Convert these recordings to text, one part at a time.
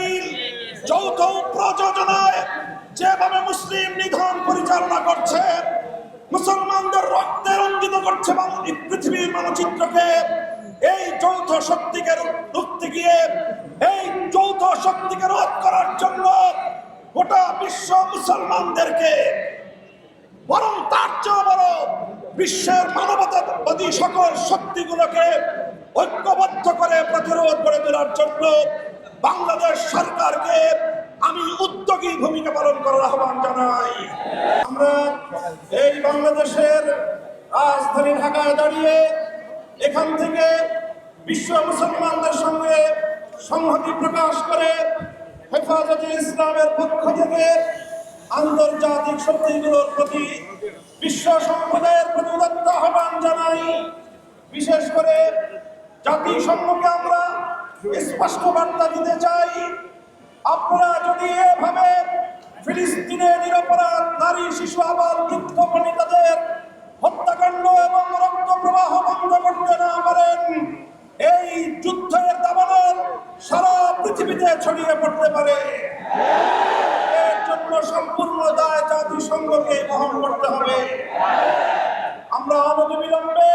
Israel যৌথ প্রযোজনায় যেভাবে মুসলিম নিধন পরিচালনা করছে, মুসলমানদের রক্তে রঞ্জিত করছে পৃথিবীর মানচিত্রকে, এই যৌথ শক্তিকে রুখতে গিয়ে, এই যৌথ শক্তিকে রোধ করার জন্য গোটা বিশ্ব মুসলমানদেরকে, বরং তার চেয়েও বড় বিশ্বের মানবতাবাদী সকল শক্তিগুলোকে ঐক্যবদ্ধ করে প্রতিরোধ করে তোলার জন্য বাংলাদেশ সরকারকে আমি উদ্যোগী ভূমিকা পালন করার আহ্বান জানাই। আমরা এই বাংলাদেশের রাজধানী ঢাকায় দাঁড়িয়ে এখান থেকে বিশ্ব মুসলমানদের সঙ্গে সংহতি প্রকাশ করে হেফাজতে ইসলামের পক্ষ থেকে আন্তর্জাতিক শক্তিগুলোর প্রতি বিশ্ব সম্প্রদায়ের প্রতি উদাত্ত আহ্বান জানাই। বিশেষ করে জাতিসংঘকে আমরা স্পষ্ট বার্তা দিতে চাই, আপনারা যদি এভাবে ফিলিস্তিনের নিরপরাধ নারী শিশু আবার বৃদ্ধ বনিতাদের হত্যাকাণ্ড এবং রক্ত প্রবাহ বন্ধ করতে না পারেন, এই যুদ্ধের দাবানল সারা পৃথিবীতে ছড়িয়ে পড়তে পারে। এর জন্য সম্পূর্ণ দায় জাতিসংঘকে বহন করতে হবে। আমরা অনবিলম্বে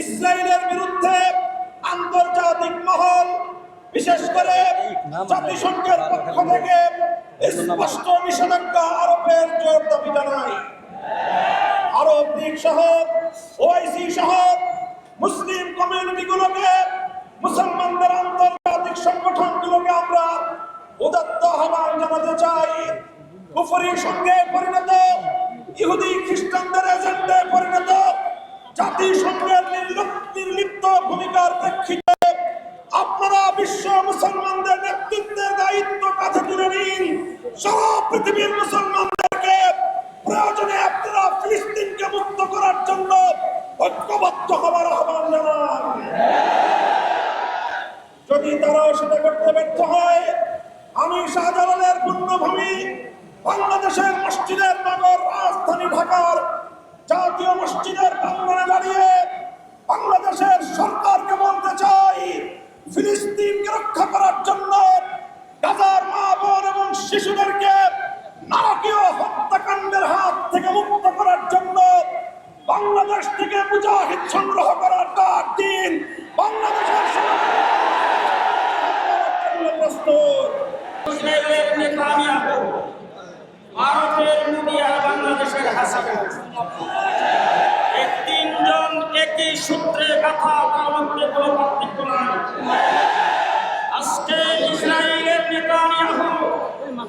ইসরায়েলের বিরুদ্ধে মহল, বিশেষ করে জাতিসংঘের পক্ষ থেকে স্পষ্ট নিষেধাজ্ঞা আরোপের জোর দাবি জানাই। আরব লীগ সহ ওআইসি সহ মুসলিম কমিউনিটিগুলোকে, মুসলমানদের আন্তর্জাতিক সংগঠনগুলোকে আমরা উদাত্ত আহ্বান জানাতে চাই। কুফরির সঙ্গে পরিণত, ইহুদি খ্রিস্টানদের এজেন্ডে পরিণত, জাতিসংঘের নির্লিপ- নির্লিপ্ত ভূমিকার প্রেক্ষিতে মুসলমানদের নেতৃত্বের দায়িত্ব কাঁধে তুলে নিন। সারা পৃথিবীর মুসলমানদেরকে প্রয়োজনে আপনারা ফিলিস্তিনকে মুক্ত করার জন্য ঐক্যবদ্ধ হবার আহ্বান জানান। যদি তারাও সেটা করতে ব্যর্থ হয়, আমি শাহজালালের পুণ্যভূমি বাংলাদেশের মসজিদের নগর, রাজধানী ঢাকার জাতীয় মসজিদের প্রাঙ্গণে দাঁড়িয়ে ফিলিস্তিনকে রক্ষা করার জন্য গাজার মা বোন এবং শিশুদেরকে নারকীয় হত্যাকাণ্ডের হাত থেকে মুক্ত করার জন্য বাংলাদেশ থেকে মুজাহিদ সংগ্রহ করার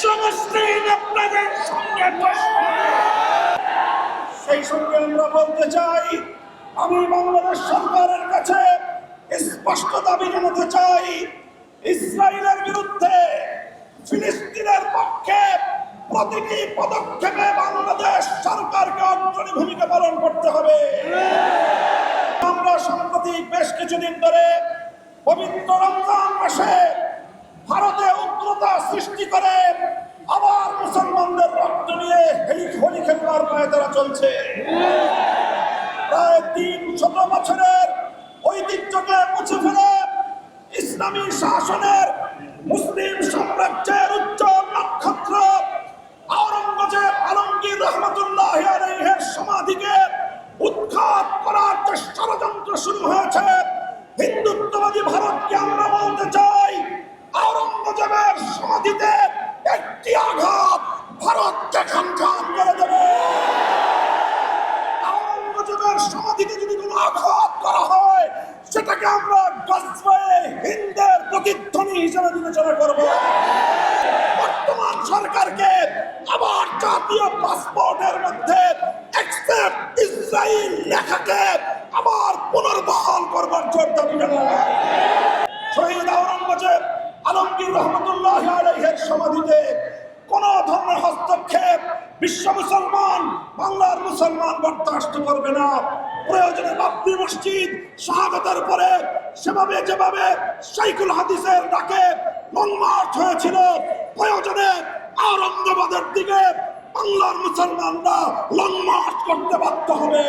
বিশ্ব আপনাদের সঙ্গে সেই সঙ্গে আমরা বলতে চাই, আমি বাংলাদেশ সরকারের কাছে স্পষ্ট দাবি জানাতে চাই, ইসরায়েলের বিরুদ্ধে ফিলিস্তিনের পক্ষে প্রতিটি পদক্ষেপে বাংলাদেশ সরকারকে অগ্রণী ভূমিকা পালন করতে হবে। আমরা সাম্প্রতিক বেশ কিছুদিন ধরে পবিত্র রমজান মাসে ভারতে উগ্রতা সৃষ্টি করে আবার মুসলমানদের রক্ত নিয়ে হেলি খেলবার তারা চলছে। প্রায় তিন শত বছরের ঐতিহ্যকে মুছে ফেলে ইসলামী শাসনের মুসলিম সাম্রাজ্যের উচ্চ নক্ষত্র আওরঙ্গজেব আলমগীর রহমতুল্লাহ আলাইহের সমাধিকে উৎখাত করার যে ষড়যন্ত্র শুরু হয়েছে, হিন্দুত্ববাদী ভারতকে আমরা বলতে চাই আওরঙ্গজেবের সমাধিতে একটি আঘাত ভারতকে খান খান করে দেবে। আওরঙ্গজেবের সমাধিতে যদি কোনো আঘাত করা হয়, সেটাকে আমরা গজবায়ে হিন্দের প্রতিধ্বনি হিসেবে বিবেচনা করব। বর্তমান সরকারকে আবার জাতীয় পাসপোর্টের মধ্যে অ্যাকসেপ্ট ইসরায়েল লেখাকে আবার পুনর্বহাল করবার জোর দাবি জানায়। আলমগীর রহমতুল্লাহ আলাইহের সমাধিতে কোন ধরনের হস্তক্ষেপ বিশ্ব মুসলমান, বাংলার মুসলমান বরদাস্ত করবে না। প্রয়োজনে বাবরি মসজিদ, শাহাদাতের পরে সেভাবে যেভাবে সাইকুল হাদিসের ডাকে লং মার্চ হয়েছিল, প্রয়োজনে আওরঙ্গাবাদের দিকে বাংলার মুসলমানরা লং মার্চ করতে বাধ্য হবে।